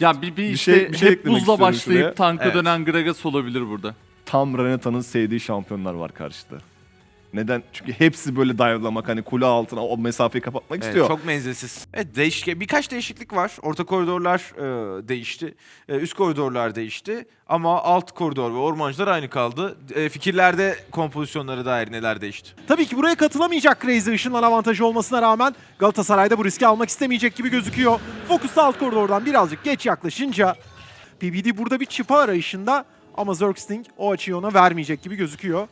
Ya bir, bir, Bir işte şey- bir şey hep eklemek buzla istiyorum başlayıp şuraya. tanka Evet. dönen Gragas olabilir burada. Tam Renata'nın sevdiği şampiyonlar var karşıda. Neden? Çünkü hepsi böyle dive'lamak hani kule altına o mesafeyi kapatmak Evet, istiyor. çok menzilsiz. Evet değişke birkaç değişiklik var. Orta koridorlar e, değişti. E, üst koridorlar değişti. Ama alt koridor ve ormancılar aynı kaldı. E, fikirlerde kompozisyonlara dair neler değişti? Tabii ki buraya katılamayacak Crazy ışınlan avantajı olmasına rağmen Galatasaray'da bu riski almak istemeyecek gibi gözüküyor. Fokus alt koridordan birazcık geç yaklaşınca PBD burada bir çıpa arayışında ama Zergsting o açıyı ona vermeyecek gibi gözüküyor.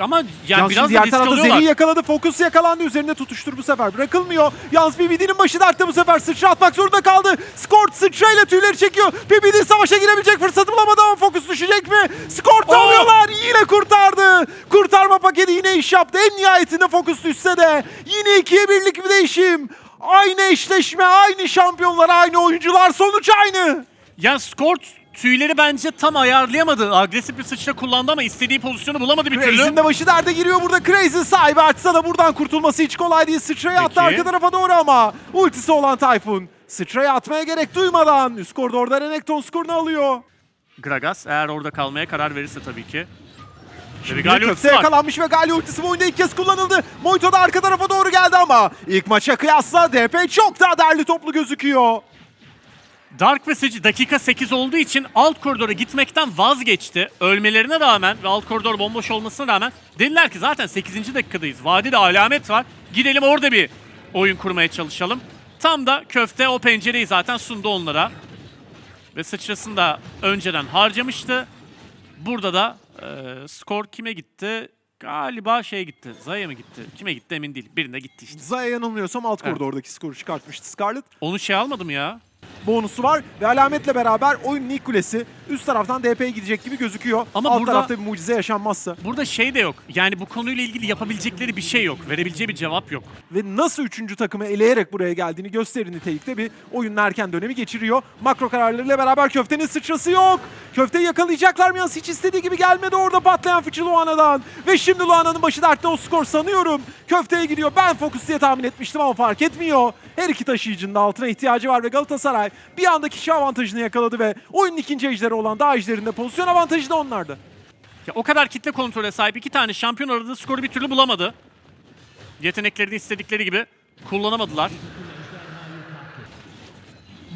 Ama yani Yalnız biraz şimdi da diğer risk tarafta alıyorlar. Yakaladı. Fokus yakalandı. Üzerinde tutuştur bu sefer. Bırakılmıyor. Yalnız PBD'nin başı dertte bu sefer. Sıçra atmak zorunda kaldı. Skort sıçrayla tüyleri çekiyor. PBD savaşa girebilecek fırsatı bulamadı ama Fokus düşecek mi? Skort'u Oh! alıyorlar. Yine kurtardı. Kurtarma paketi yine iş yaptı. En nihayetinde Fokus düşse de yine ikiye birlik bir değişim. Aynı eşleşme, aynı şampiyonlar, aynı oyuncular. Sonuç aynı. Yani Skort tüyleri bence tam ayarlayamadı. Agresif bir sıçra kullandı ama istediği pozisyonu bulamadı bir türlü. Crazy'nin de başı derde giriyor burada. Crazy sahibi açsa da buradan kurtulması hiç kolay değil. Sıçrayı attı Peki. arka tarafa doğru ama ultisi olan Tayfun. Sıçrayı atmaya gerek duymadan üst koridorda Renekton skorunu alıyor. Gragas eğer orada kalmaya karar verirse tabii ki. Şimdi Galio ultisi var. yakalanmış ve Galio ultisi bu oyunda ilk kez kullanıldı. Moito da arka tarafa doğru geldi ama ilk maça kıyasla DP çok daha derli toplu gözüküyor. Dark Passage dakika 8 olduğu için alt koridora gitmekten vazgeçti. Ölmelerine rağmen ve alt koridor bomboş olmasına rağmen dediler ki zaten 8. dakikadayız. Vadide alamet var. Gidelim orada bir oyun kurmaya çalışalım. Tam da köfte o pencereyi zaten sundu onlara. Ve sıçrasını da önceden harcamıştı. Burada da e, skor kime gitti? Galiba şey gitti. Zaya mı gitti? Kime gitti emin değil. Birine gitti işte. Zaya yanılmıyorsam alt Evet. koridordaki skoru çıkartmıştı Scarlet. Onu şey almadım ya. Bonusu var ve alametle beraber oyunun ilk kulesi üst taraftan DP'ye gidecek gibi gözüküyor. Ama Alt burada- tarafta bir mucize yaşanmazsa. Burada şey de yok. Yani bu konuyla ilgili yapabilecekleri bir şey yok. Verebileceği bir cevap yok. Ve nasıl üçüncü takımı eleyerek buraya geldiğini gösterir nitelikte bir oyunun erken dönemi geçiriyor. Makro kararlarıyla beraber köftenin sıçrası yok. Köfteyi yakalayacaklar mı yalnız hiç istediği gibi gelmedi orada patlayan fıçı Luana'dan. Ve şimdi Luana'nın başı dertte o skor sanıyorum. Köfteye gidiyor. Ben Focus diye tahmin etmiştim ama fark etmiyor. Her iki taşıyıcının da altına ihtiyacı var ve Galatasaray bir anda kişi avantajını yakaladı ve oyunun ikinci ejderi olan daha ejderinde pozisyon avantajı da onlarda. Ya o kadar kitle kontrole sahip iki tane şampiyon aradığı skoru bir türlü bulamadı. Yeteneklerini istedikleri gibi kullanamadılar.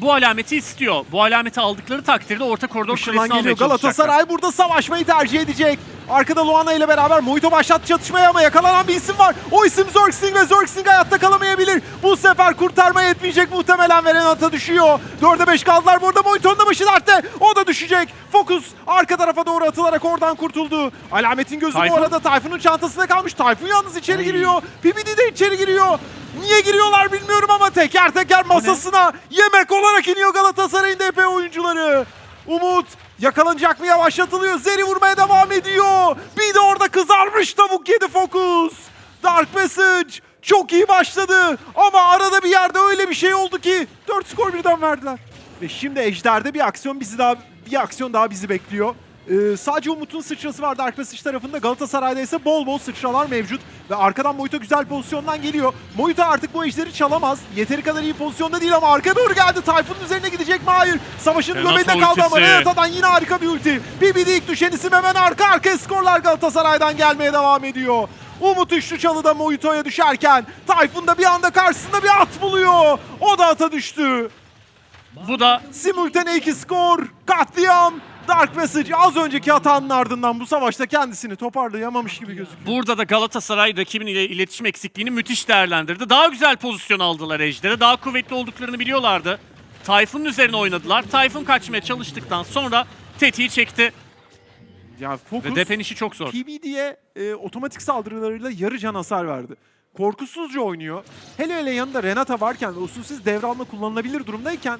Bu alameti istiyor. Bu alameti aldıkları takdirde orta koridor Işınlan kulesini almaya geliyor. çalışacaklar. Galatasaray burada savaşmayı tercih edecek. Arkada Luana ile beraber Moito başlattı çatışmayı ama yakalanan bir isim var. O isim Zergsting ve Zergsting hayatta kalamayabilir. Bu sefer kurtarma yetmeyecek muhtemelen ve Renata düşüyor. 4'e 5 kaldılar. Burada Moito'nun da başı dertte. O da düşecek. Fokus arka tarafa doğru atılarak oradan kurtuldu. Alametin gözü Tayfun. bu arada Tayfun'un çantasında kalmış. Tayfun yalnız içeri giriyor. PBD de içeri giriyor. Niye giriyorlar bilmiyorum ama teker teker masasına yemek olarak iniyor Galatasaray'ın DP oyuncuları. Umut yakalanacak mı yavaşlatılıyor. Zeri vurmaya devam ediyor. Bir de orada kızarmış tavuk yedi Focus. Dark Passage çok iyi başladı. Ama arada bir yerde öyle bir şey oldu ki 4 skor birden verdiler. Ve şimdi Ejder'de bir aksiyon bizi daha bir aksiyon daha bizi bekliyor. Ee, sadece Umut'un sıçrası var Dark Passage tarafında. Galatasaray'da ise bol bol sıçralar mevcut. Ve arkadan Moito güzel pozisyondan geliyor. Moito artık bu ejderi çalamaz. Yeteri kadar iyi pozisyonda değil ama arkaya doğru geldi. Tayfun'un üzerine gidecek mi? Hayır. Savaşın göbeğinde kaldı ama. Renata'dan yine harika bir ulti. BBD ilk düşen isim hemen arka arkaya skorlar Galatasaray'dan gelmeye devam ediyor. Umut üçlü çalıda Moito'ya düşerken Tayfun da bir anda karşısında bir at buluyor. O da ata düştü. Bu da Simultane 2 skor. Katliam. Dark Passage az önceki hatanın ardından bu savaşta kendisini toparlayamamış gibi gözüküyor. burada da Galatasaray rakibin ile iletişim eksikliğini müthiş değerlendirdi. Daha güzel pozisyon aldılar Ejder'e. Daha kuvvetli olduklarını biliyorlardı. Tayfun'un üzerine oynadılar. Tayfun kaçmaya çalıştıktan sonra tetiği çekti. Ve Focus defen işi çok zor. PBD'ye e, otomatik saldırılarıyla yarı can hasar verdi. Korkusuzca oynuyor. Hele hele yanında Renata varken ve usulsüz devralma kullanılabilir durumdayken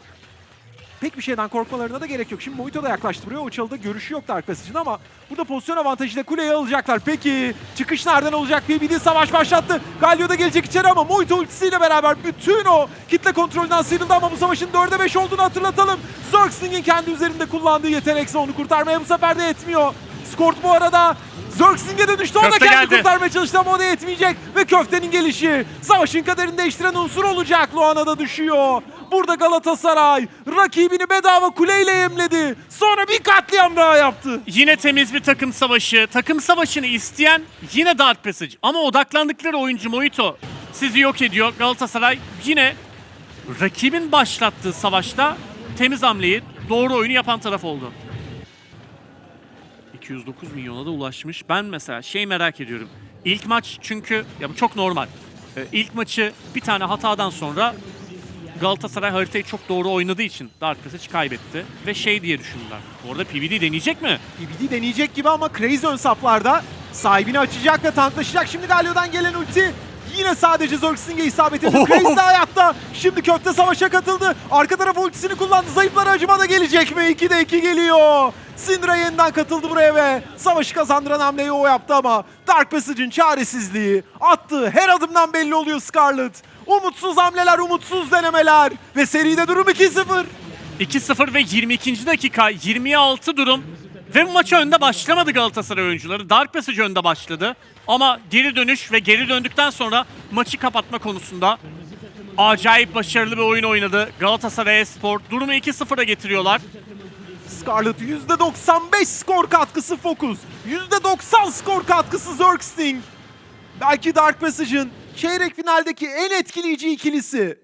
pek bir şeyden korkmalarına da gerek yok. Şimdi Moito da yaklaştı buraya. O çalıda görüşü yok Dark Passage'ın ama burada pozisyon avantajıyla kuleyi alacaklar. Peki çıkış nereden olacak? PBD savaş başlattı. Galio da gelecek içeri ama Moito ultisiyle beraber bütün o kitle kontrolünden sıyrıldı ama bu savaşın 4'e 5 olduğunu hatırlatalım. Zergsting'in kendi üzerinde kullandığı yetenekse onu kurtarmaya bu sefer de yetmiyor. Skort bu arada Zergsting'e de düştü. O da kendi geldi. kurtarmaya çalıştı ama o da yetmeyecek. Ve köftenin gelişi savaşın kaderini değiştiren unsur olacak. Luana da düşüyor. Burada Galatasaray rakibini bedava kuleyle yemledi. Sonra bir katliam daha yaptı. Yine temiz bir takım savaşı. Takım savaşını isteyen yine Dark Passage. Ama odaklandıkları oyuncu Mojito sizi yok ediyor. Galatasaray yine rakibin başlattığı savaşta temiz hamleyi, doğru oyunu yapan taraf oldu. 209 milyona da ulaşmış. Ben mesela şey merak ediyorum. İlk maç çünkü ya bu çok normal. Ee, ilk maçı bir tane hatadan sonra Galatasaray haritayı çok doğru oynadığı için Dark Passage kaybetti. Ve şey diye düşündüler. Orada PvD deneyecek mi? BBD deneyecek gibi ama Crazy ön saflarda. Sahibini açacak ve tanklaşacak. Şimdi Galio'dan gelen ulti. Yine sadece Zergsting'e isabet ediyor. Crazy de hayatta. Şimdi kökte savaşa katıldı. Arka taraf ultisini kullandı. Zayıflara acıma da gelecek mi? 2'de 2 geliyor. Syndra yeniden katıldı buraya ve savaşı kazandıran hamleyi o yaptı ama Dark Passage'ın çaresizliği attığı her adımdan belli oluyor Scarlet. Umutsuz hamleler, umutsuz denemeler ve seride durum 2-0. 2-0 ve 22. dakika 26 durum. Ve bu maç önde başlamadı Galatasaray oyuncuları. Dark Passage önde başladı. Ama geri dönüş ve geri döndükten sonra maçı kapatma konusunda acayip başarılı bir oyun oynadı. Galatasaray Espor durumu 2-0'a getiriyorlar. Scarlet %95 skor katkısı Focus. %90 skor katkısı Zergsting. Belki Dark Passage'ın çeyrek finaldeki en etkileyici ikilisi.